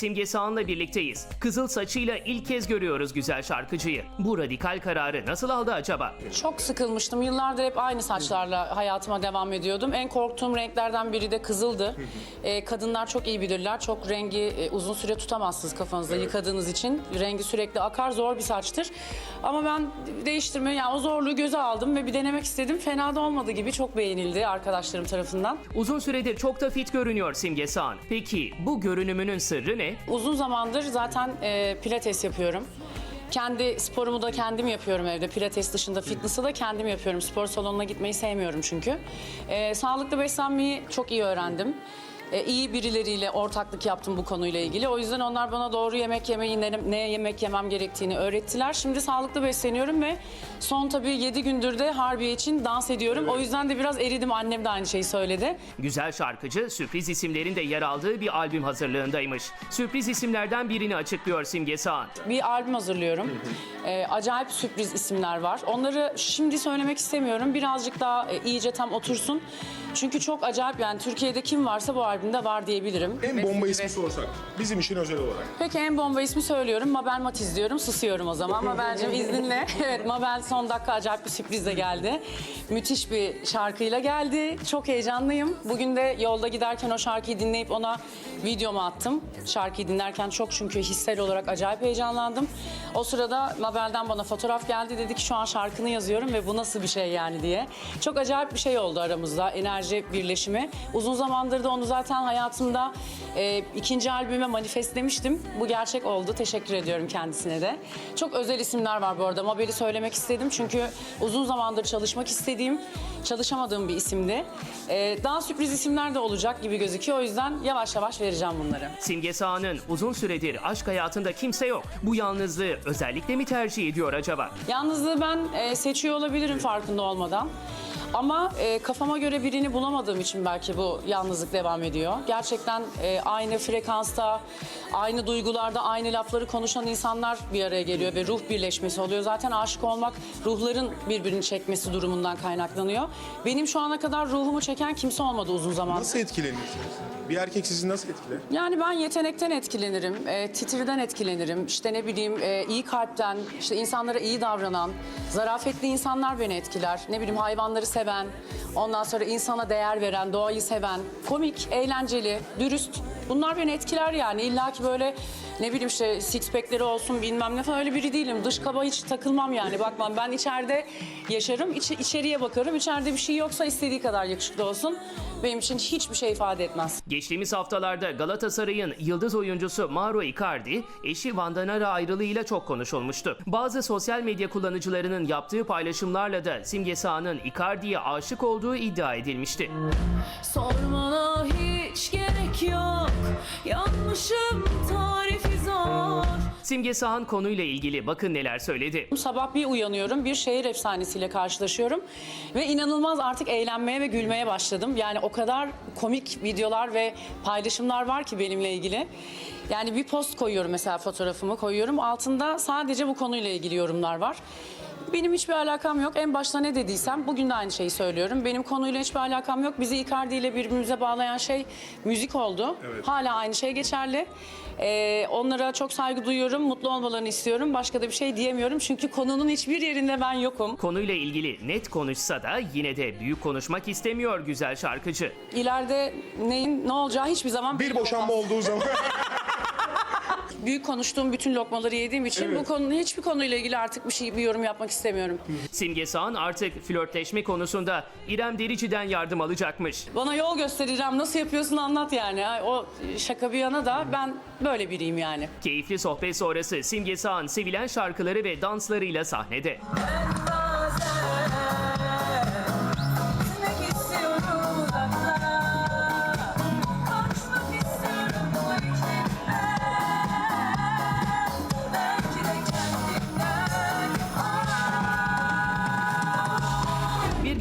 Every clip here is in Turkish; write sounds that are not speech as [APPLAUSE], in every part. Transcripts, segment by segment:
Simge Sağan'la birlikteyiz. Kızıl saçıyla ilk kez görüyoruz güzel şarkıcıyı. Bu radikal kararı nasıl aldı acaba? Çok sıkılmıştım. Yıllardır hep aynı saçlarla hayatıma devam ediyordum. En korktuğum renklerden biri de kızıldı. Ee, kadınlar çok iyi bilirler. Çok rengi e, uzun süre tutamazsınız kafanızda yıkadığınız için. Rengi sürekli akar, zor bir saçtır. Ama ben değiştirme, yani o zorluğu göze aldım ve bir denemek istedim. Fena da olmadı gibi. Çok beğenildi arkadaşlarım tarafından. Uzun süredir çok da fit görünüyor Simge Sağan. Peki bu görünümünün sırrı ne? Uzun zamandır zaten e, pilates yapıyorum. Kendi sporumu da kendim yapıyorum evde. Pilates dışında fitness'ı da kendim yapıyorum. Spor salonuna gitmeyi sevmiyorum çünkü. E, sağlıklı beslenmeyi çok iyi öğrendim. E, iyi birileriyle ortaklık yaptım bu konuyla ilgili. O yüzden onlar bana doğru yemek yemeyi, ne, ne yemek yemem gerektiğini öğrettiler. Şimdi sağlıklı besleniyorum ve son tabii 7 gündür de Harbiye için dans ediyorum. O yüzden de biraz eridim. Annem de aynı şeyi söyledi. Güzel şarkıcı sürpriz isimlerin de yer aldığı bir albüm hazırlığındaymış. Sürpriz isimlerden birini açıklıyor Simge Sağan. bir albüm hazırlıyorum. Ee, acayip sürpriz isimler var. Onları şimdi söylemek istemiyorum. Birazcık daha e, iyice tam otursun. Çünkü çok acayip yani Türkiye'de kim varsa bu albümde var diyebilirim. En bomba ismi sorsak. Bizim için özel olarak. Peki en bomba ismi söylüyorum. Mabel Matiz diyorum. Susuyorum o zaman. Mabel'cim izninle. [LAUGHS] evet Mabel son dakika acayip bir sürprizle geldi. Müthiş bir şarkıyla geldi. Çok heyecanlıyım. Bugün de yolda giderken o şarkıyı dinleyip ona videomu attım. Şarkıyı dinlerken çok çünkü hissel olarak acayip heyecanlandım. O sırada Mabel'den bana fotoğraf geldi. Dedi ki şu an şarkını yazıyorum ve bu nasıl bir şey yani diye. Çok acayip bir şey oldu aramızda. Enerji birleşimi. Uzun zamandır da onu zaten hayatımda e, ikinci albüme manifestlemiştim. Bu gerçek oldu. Teşekkür ediyorum kendisine de. Çok özel isimler var bu arada. Mabel'i söylemek istedim çünkü uzun zamandır çalışmak istediğim, çalışamadığım bir isimdi. E, daha sürpriz isimler de olacak gibi gözüküyor. O yüzden yavaş yavaş vereceğim bunları. Simge Sağan'ın uzun süredir aşk hayatında kimse yok. Bu yalnızlığı özellikle mi tercih ediyor acaba? Yalnızlığı ben e, seçiyor olabilirim farkında olmadan. Ama e, kafama göre birini bulamadığım için belki bu yalnızlık devam ediyor. Gerçekten e, aynı frekansta, aynı duygularda, aynı lafları konuşan insanlar bir araya geliyor ve ruh birleşmesi oluyor. Zaten aşık olmak ruhların birbirini çekmesi durumundan kaynaklanıyor. Benim şu ana kadar ruhumu çeken kimse olmadı uzun zaman. Nasıl etkilenirsiniz? Bir erkek sizi nasıl etkiler? Yani ben yetenekten etkilenirim, e, titriden etkilenirim. İşte ne bileyim e, iyi kalpten, işte insanlara iyi davranan, zarafetli insanlar beni etkiler. Ne bileyim hayvanları seven, ondan sonra insana değer veren, doğayı seven, komik, eğlenceli, dürüst. Bunlar beni etkiler yani. İlla ki böyle ne bileyim işte six pack'leri olsun bilmem ne falan öyle biri değilim. Dış kaba hiç takılmam yani bakmam. Ben içeride yaşarım, içi, içeriye bakarım. İçeride bir şey yoksa istediği kadar yakışıklı olsun. Benim için hiçbir şey ifade etmez. Geçtiğimiz haftalarda Galatasaray'ın yıldız oyuncusu Mauro Icardi, eşi Vandanara ayrılığıyla çok konuşulmuştu. Bazı sosyal medya kullanıcılarının yaptığı paylaşımlarla da Simge Sağan'ın Icardi'ye aşık olduğu iddia edilmişti. Sormana hiç gerek yok Yanmışım tarifi zor Simge Sağan konuyla ilgili bakın neler söyledi. Sabah bir uyanıyorum, bir şehir efsanesiyle karşılaşıyorum ve inanılmaz artık eğlenmeye ve gülmeye başladım. Yani o kadar komik videolar ve paylaşımlar var ki benimle ilgili. Yani bir post koyuyorum mesela fotoğrafımı koyuyorum. Altında sadece bu konuyla ilgili yorumlar var. Benim hiçbir alakam yok. En başta ne dediysem bugün de aynı şeyi söylüyorum. Benim konuyla hiçbir alakam yok. Bizi Icardi ile birbirimize bağlayan şey müzik oldu. Hala aynı şey geçerli. Ee, onlara çok saygı duyuyorum. Mutlu olmalarını istiyorum. Başka da bir şey diyemiyorum. Çünkü konunun hiçbir yerinde ben yokum. Konuyla ilgili net konuşsa da yine de büyük konuşmak istemiyor güzel şarkıcı. İleride neyin ne olacağı hiçbir zaman Bir belli boşanma olmaz. olduğu zaman [LAUGHS] Büyük konuştuğum bütün lokmaları yediğim için bu konunun hiçbir konuyla ilgili artık bir şey bir yorum yapmak istemiyorum. Simge Sağan artık flörtleşme konusunda İrem Derici'den yardım alacakmış. Bana yol göstereceğim. Nasıl yapıyorsun anlat yani. Ay, O şaka bir yana da ben böyle biriyim yani. Keyifli sohbet sonrası Simge Sağan sevilen şarkıları ve danslarıyla sahnede.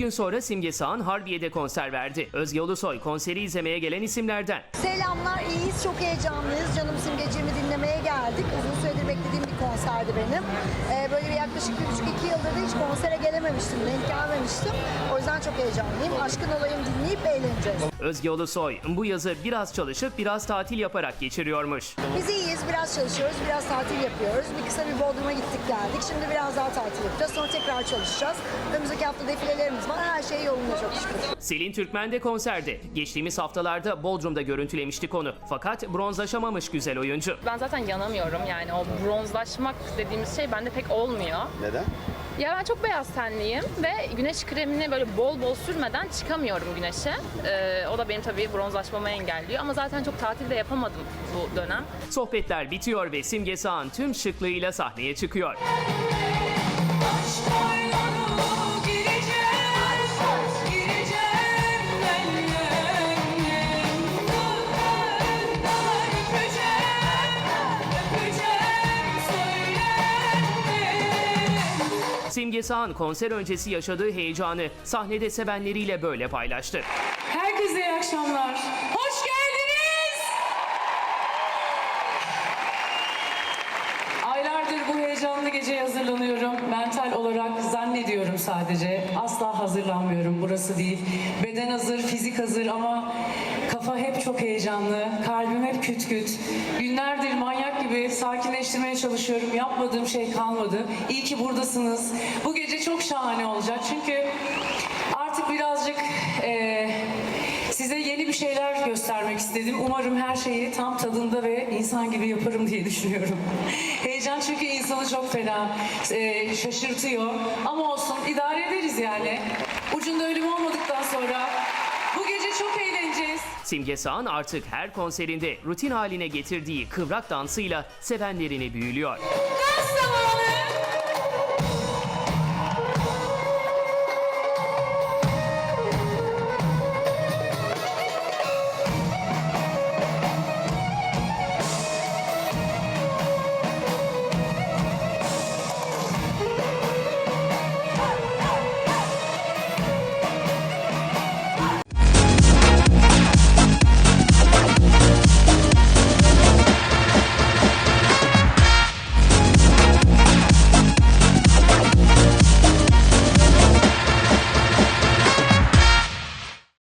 Gün sonra Simge Sağan Harbiye'de konser verdi. Özge Ulusoy konseri izlemeye gelen isimlerden. Selamlar, iyiyiz, çok heyecanlıyız. Canım simgecimi dinlemek izlemeye geldik. Uzun süredir beklediğim bir konserdi benim. Ee, böyle bir yaklaşık bir buçuk iki yıldır da hiç konsere gelememiştim, denk gelmemiştim. O yüzden çok heyecanlıyım. Aşkın olayım dinleyip eğleneceğiz. Özge Ulusoy bu yazı biraz çalışıp biraz tatil yaparak geçiriyormuş. Biz iyiyiz, biraz çalışıyoruz, biraz tatil yapıyoruz. Bir kısa bir Bodrum'a gittik geldik. Şimdi biraz daha tatil yapacağız. Sonra tekrar çalışacağız. Önümüzdeki hafta defilelerimiz var. Her şey yolunda çok şükür. Selin Türkmen de konserde. Geçtiğimiz haftalarda Bodrum'da görüntülemiştik onu. Fakat bronzlaşamamış güzel oyuncu. Ben zaten yanamıyorum yani o bronzlaşmak dediğimiz şey bende pek olmuyor. Neden? Ya ben çok beyaz tenliyim ve güneş kremini böyle bol bol sürmeden çıkamıyorum güneşe. Ee, o da benim tabii bronzlaşmamı engelliyor ama zaten çok tatil de yapamadım bu dönem. Sohbetler bitiyor ve Simge Sağan tüm şıklığıyla sahneye çıkıyor. Simge Sağan konser öncesi yaşadığı heyecanı sahnede sevenleriyle böyle paylaştı. Herkese iyi akşamlar. Hoş geldiniz. Aylardır bu heyecanlı geceye hazırlanıyorum. Mental olarak zannediyorum sadece. Asla hazırlanmıyorum. Burası değil. Beden hazır, fizik hazır ama kafa hep çok heyecanlı. Kalbim hep küt küt. Günlerdir manyak gibi sakinleştirmeye çalışıyorum. Yapmadığım şey kalmadı. İyi ki buradasınız. Bu gece çok şahane olacak. Çünkü artık birazcık yeni bir şeyler göstermek istedim. Umarım her şeyi tam tadında ve insan gibi yaparım diye düşünüyorum. [LAUGHS] Heyecan çünkü insanı çok fena eee, şaşırtıyor. Ama olsun idare ederiz yani. Ucunda ölüm olmadıktan sonra bu gece çok eğleneceğiz. Simge Sağan artık her konserinde rutin haline getirdiği kıvrak dansıyla sevenlerini büyülüyor. Dans zamanı